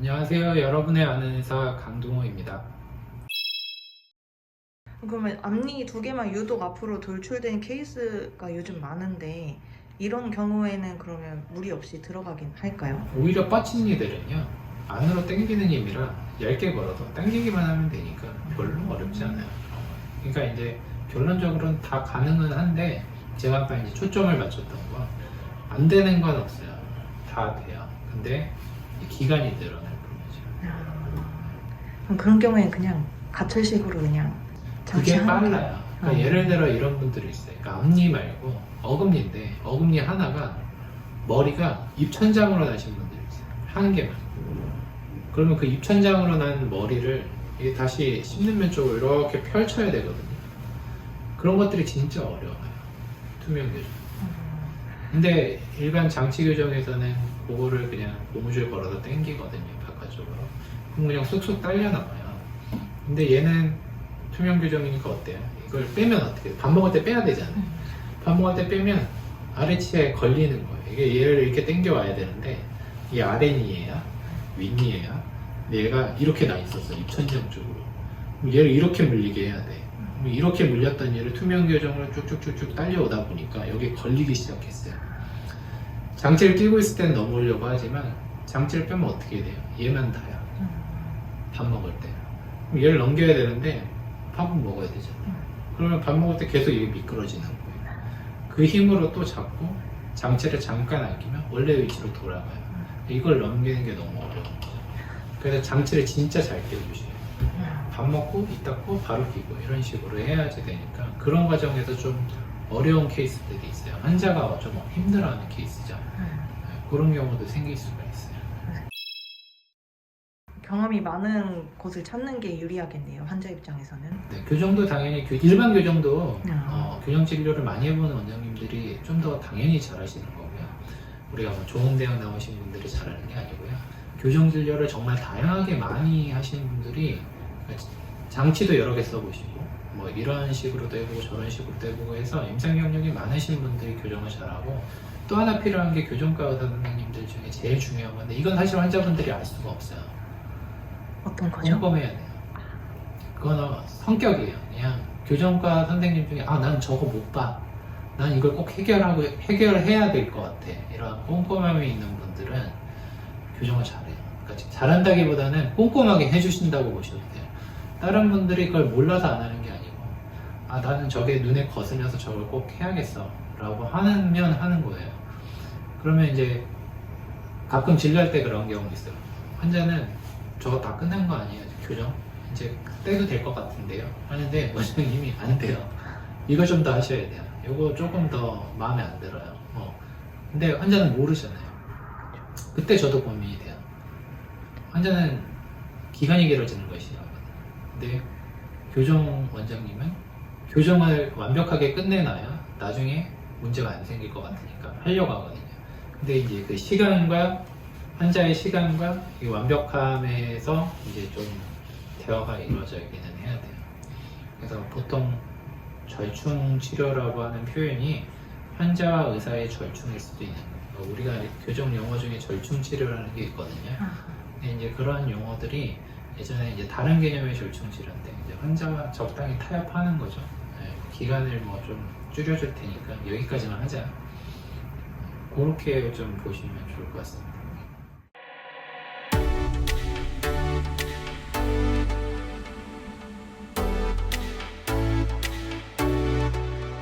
안녕하세요. 여러분의 아는 의사 강동호입니다. 그러면 앞니 두 개만 유독 앞으로 돌출된 케이스가 요즘 많은데 이런 경우에는 그러면 무리 없이 들어가긴 할까요? 오히려 뻗친 이들은요 안으로 당기는 힘이라 얇게 걸어도 당기기만 하면 되니까 별로 어렵지 않아요. 그러니까 이제 결론적으로는 다 가능은 한데 제가 아까 이제 초점을 맞췄던 거안 되는 건 없어요. 다 돼요. 근데 기간이 뿐이죠. 그런 경우에는 그냥 가철식으로 그냥 그게 빨라요. 그러니까 어. 예를 들어 이런 분들이 있어요. 그러니까 앞니 말고 어금니인데 어금니 하나가 머리가 입천장으로 나신 분들이 있어요. 한 개만. 그러면 그 입천장으로 난 머리를 이게 다시 씹는 쪽으로 이렇게 펼쳐야 되거든요. 그런 것들이 진짜 어려워요. 투명 교정. 근데 일반 장치 교정에서는 그거를 그냥 고무줄 걸어서 당기거든요. 바깥쪽으로. 그럼 그냥 쑥쑥 딸려 나와요. 근데 얘는 투명 교정이니까 어때요? 이걸 빼면 어떻게 돼? 밥 먹을 때 빼야 되잖아요. 음. 밥 먹을 때 빼면 아래치에 걸리는 거예요. 이게 얘를 이렇게 당겨 와야 되는데 이 아래니에야 윗니에야 얘가 이렇게 나 있었어 입천장 쪽으로. 얘를 이렇게 물리게 해야 돼. 이렇게 물렸던 얘를 투명 교정으로 쭉쭉쭉쭉 딸려오다 보니까 여기 걸리기 시작했어요. 장치를 끼고 있을 때는 넘으려고 하지만 장치를 빼면 어떻게 돼요? 얘만. 음. 밥 먹을 때. 그럼 얘를 넘겨야 되는데 밥은 먹어야 되잖아요. 그러면 밥 먹을 때 계속 이게 미끄러지는 거예요. 그 힘으로 또 잡고 장치를 잠깐 아끼면 원래 위치로 돌아가요. 이걸 넘기는 게 너무 어려워요. 그래서 장치를 진짜 잘 끼워주셔요. 밥 먹고 이따 고 바로 끼고 이런 식으로 해야지 되니까 그런 과정에서 좀 어려운 케이스들이 있어요. 환자가 좀 힘들어하는 케이스죠. 음. 네, 그런 경우도 생길 수가 있어요. 경험이 많은 곳을 찾는 게 유리하겠네요 환자 입장에서는 네, 교정도 당연히 교- 일반 교정도 음. 어, 교정 진료를 많이 해보는 원장님들이 좀 더 당연히 잘하시는 거고요. 우리가 뭐 좋은 대학 나오신 분들이 잘하는 게 아니고요. 교정 진료를 정말 다양하게 많이 하시는 분들이 장치도 여러 개 써보시고 뭐 이런 식으로도 해보고 저런 식으로도 해보고 해서 임상 경력이 많으신 분들이 교정을 잘하고 또 하나 필요한 게 교정과 의사 선생님들 중에 제일 중요한 건데 이건 사실 환자분들이 알 수가 없어요. 어떤 거죠? 꼼꼼해야 돼요. 그거는 성격이에요. 그냥 교정과 선생님 중에 아 난 저거 못 봐. 난 이걸 꼭 해결하고 해결해야 될 것 같아. 이런 꼼꼼함이 있는 분들은 교정을 잘해요. 그러니까 잘한다기보다는 꼼꼼하게 해주신다고 보셔도 돼요. 다른 분들이 그걸 몰라서 안 하는 게 아니고 아 나는 저게 눈에 거슬려서 저걸 꼭 해야겠어라고 하면 하는 거예요. 그러면 이제 가끔 진료할 때 그런 경우 있어요. 환자는 저거 다 끝난 거 아니에요? 교정? 이제 떼도 될 것 같은데요. 하는데 원장님이 안 돼요. 이거 좀 더 하셔야 돼요. 이거 조금 더 마음에 안 들어요. 어. 근데 환자는 모르잖아요. 그때 저도 고민이 돼요. 환자는 기간이 길어지는 것이 싫어하거든요. 근데 교정 원장님은 교정을 완벽하게 끝내놔야 나중에 문제가 안 생길 것 같으니까 하려고 하거든요. 근데 이제 그 시간과 환자의 시간과 이 완벽함에서 이제 좀 대화가 이루어져야기는 해야 돼요. 그래서 보통 절충 치료라고 하는 표현이 환자와 의사의 절충일 수도 있는 거예요. 우리가 교정 용어 중에 절충 치료라는 게 있거든요. 아, 근데 이제 그런 용어들이 예전에 이제 다른 개념의 절충 치료인데 이제 환자와 적당히 타협하는 거죠. 네, 기간을 뭐 좀 줄여줄 테니까 여기까지만 하자. 그렇게 좀 보시면 좋을 것 같습니다.